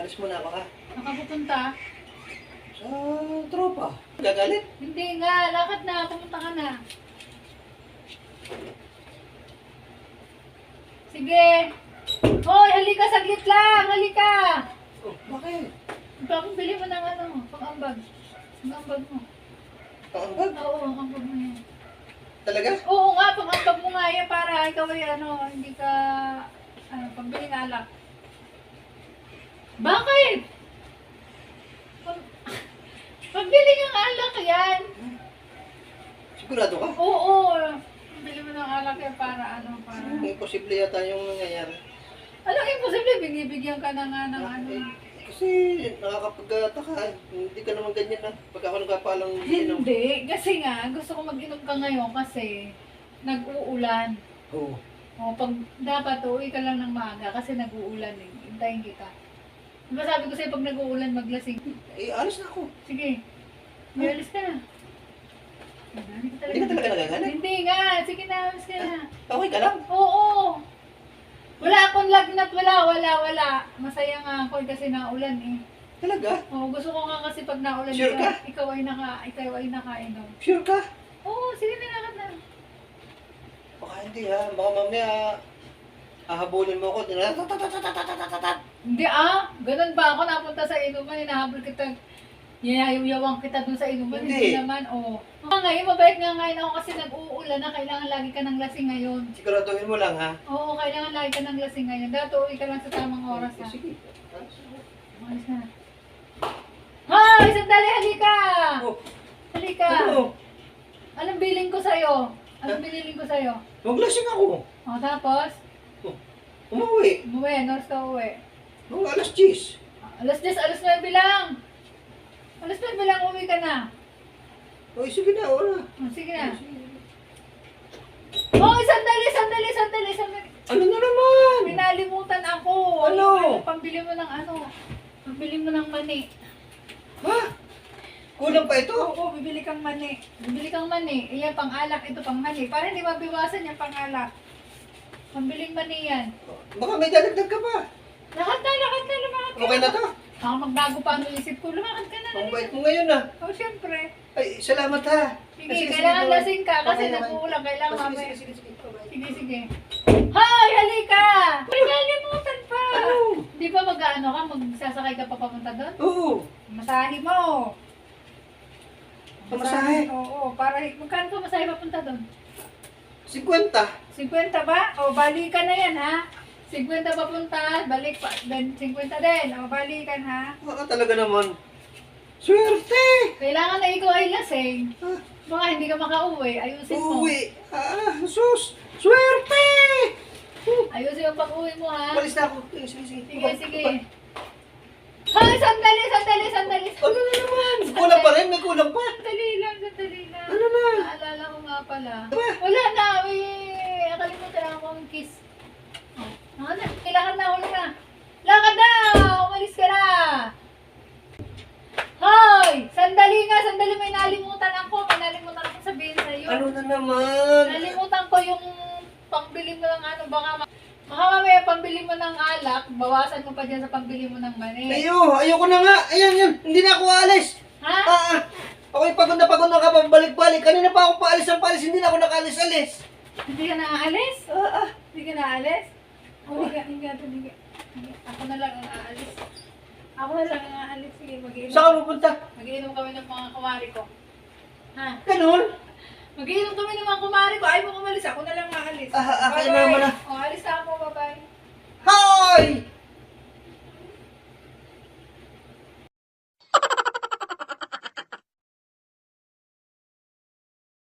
Alis muna ako ha. Nakapupunta? Sa tropa. Gagalit? Hindi nga, lakad na, pumunta ka na. Sige. Hoy, halika saglit lang, halika. Oh, bakit? Bakit bili mo ng ano, pang-ambag? Pang-ambag mo. Paambag? Oo, ang ambag mo yan. Talaga? Oo nga, pang-ambag mo nga yan para ikaw ay ano, hindi ka, ano, pambili ng alak. Bakit? Pag- Pambili ng alak yan. Sigurado ka? Oo, pambili mo ng alak yan para ano, para... Imposible yata yung nangyayari. Anong imposible? Binibigyan ka na nga ng ano. Eh, Kasi nakakapagtaka. Hindi ka naman ganyan na. Pag ako nagpapalang inom. Hindi, kasi nga, gusto ko mag-inom ka ngayon kasi nag-uulan. Oo. O, pag dapat uwi ka lang ng maaga kasi nag-uulan eh. Hintayin kita. Diba sabi ko sa'yo pag nag-uulan maglasing? Eh, alis na ako. Sige, may alis ka na. Hindi ka talaga nagagalit? Hindi nga, sige na, alis ka na. Okay ka lang? Oo. Wala akong lagnat, wala, wala, wala. Masaya nga ako eh, kasi naulan eh. Talaga? Oo, gusto ko nga kasi pag naulan, Sure ikaw, ka? ikaw ay naka, ikaw ay nakainom. Sure ka? Oo, sige na lakad na. Baka hindi ha. Baka mamaya hahabulin mo ako. Dinatatatatatatatatatat. Hindi ah, ganun ba ako napunta sa inuman, hinahabol kita, yayawang kita dun sa inuman, Hindi. hindi, naman. Oh. ngayon, mabait nga ngayon ako kasi nag-uulan na, kailangan lagi ka ng lasing ngayon. Siguraduhin mo lang ha. Oo, kailangan lagi ka ng lasing ngayon. Dato, uwi ka lang sa tamang oras ha. Sige. Umalis na. Hoy, sandali, halika! Oh, Halika! ano? Anong biling ko sa'yo? Anong biniling ko sa'yo? Maglasing ako. O, tapos, Umuwi. umuwi, nors ka uwi. Nung alas 10. Alas 10, alas 9 lang! Alas 9 lang, uwi ka na. Uy, sige na, ora. O, sige na. Hoy, sandali, sandali, sandali, sandali. Ano na naman? Pinalimutan ako. Ano? Yung Pambili mo ng ano? Pambili mo ng mani. Ha? Kulang pa ito? Oo, bibili kang mani. Bibili kang mani. Iyan, pang alak. Ito, pang mani. Para hindi mabiwasan yung pang alak. Pambiling mani yan. Baka may dadagdag ka pa. Lakad na, lakad na, lumakad ka. Okay na to? Ako magbago pa ang isip ko. Lumakad ka na. Ang bait mo ngayon na. Oh, syempre. Ay, salamat ha. Sige, kailangan bye-bye. lasing ka kasi Okay, bye-bye. nag-uulang. Kailangan Oh, mamaya. Sige, sige, sige. sige. Bye-bye. Sige, sige. Hoy, halika! Pinalimutan pa! Ano? Di ba mag-ano ka? Magsasakay ka pa papunta doon? Oo. Masahe mo! Pamasahe? Oo, para magkano ka masahe papunta doon? 50. 50 ba? O, balikan na yan ha? 50 papunta, balik pa, then 50 din. O, balikan ha? Ah, talaga naman. Swerte! Kailangan na ikaw ay lasing. Baka hindi ka makauwi, ayusin mo. uuwi. Ah, sus! Swerte! Ayusin yung pag-uwi mo ha? Malis na ako. Sige, sige, sige. Sige, sige. Hoy, sandali, sandali, sandali. Ano na naman? Kulang pa rin? May kulang pa? Sandali lang, sandali lang. Ano na? Naalala ko nga pala. Diba? Wala na, eh. Nakalimutan akong kiss. Na, kailangan na, huli na. Lakad na! Umalis ka na! Hoy! Sandali nga, sandali may nalimutan ako. May nalimutan ako sabihin sa'yo. Ano na naman? Nalimutan ko yung pangbili mo ng ano, baka ma- baka mamaya pambili mo ng alak, bawasan mo pa dyan sa pambili mo ng mani. Ayo, ayoko na nga. Ayan, yan. Hindi na ako aalis. Ha? Ah, ah. Ako'y pagod na pagod na kapabalik-balik. Kanina pa ako paalis ang paalis. Hindi na ako nakaalis-alis. Hindi ka naaalis? Ah, ah. Hindi ka naalis? Hindi ka. Hindi. Ako na lang ang aalis. Ako na lang ang aalis. Sige, mag-iinom. Saan ka pupunta? Mag-iinom kami ng mga kumari ko. Ha? Ganun? Mag-iinom kami ng mga kumari ko. Ayaw mo umalis. Ako na lang aalis. Ah, ah, kaya Bye-bye. naman ah. O, alis na ako. Bye-bye. Hoy!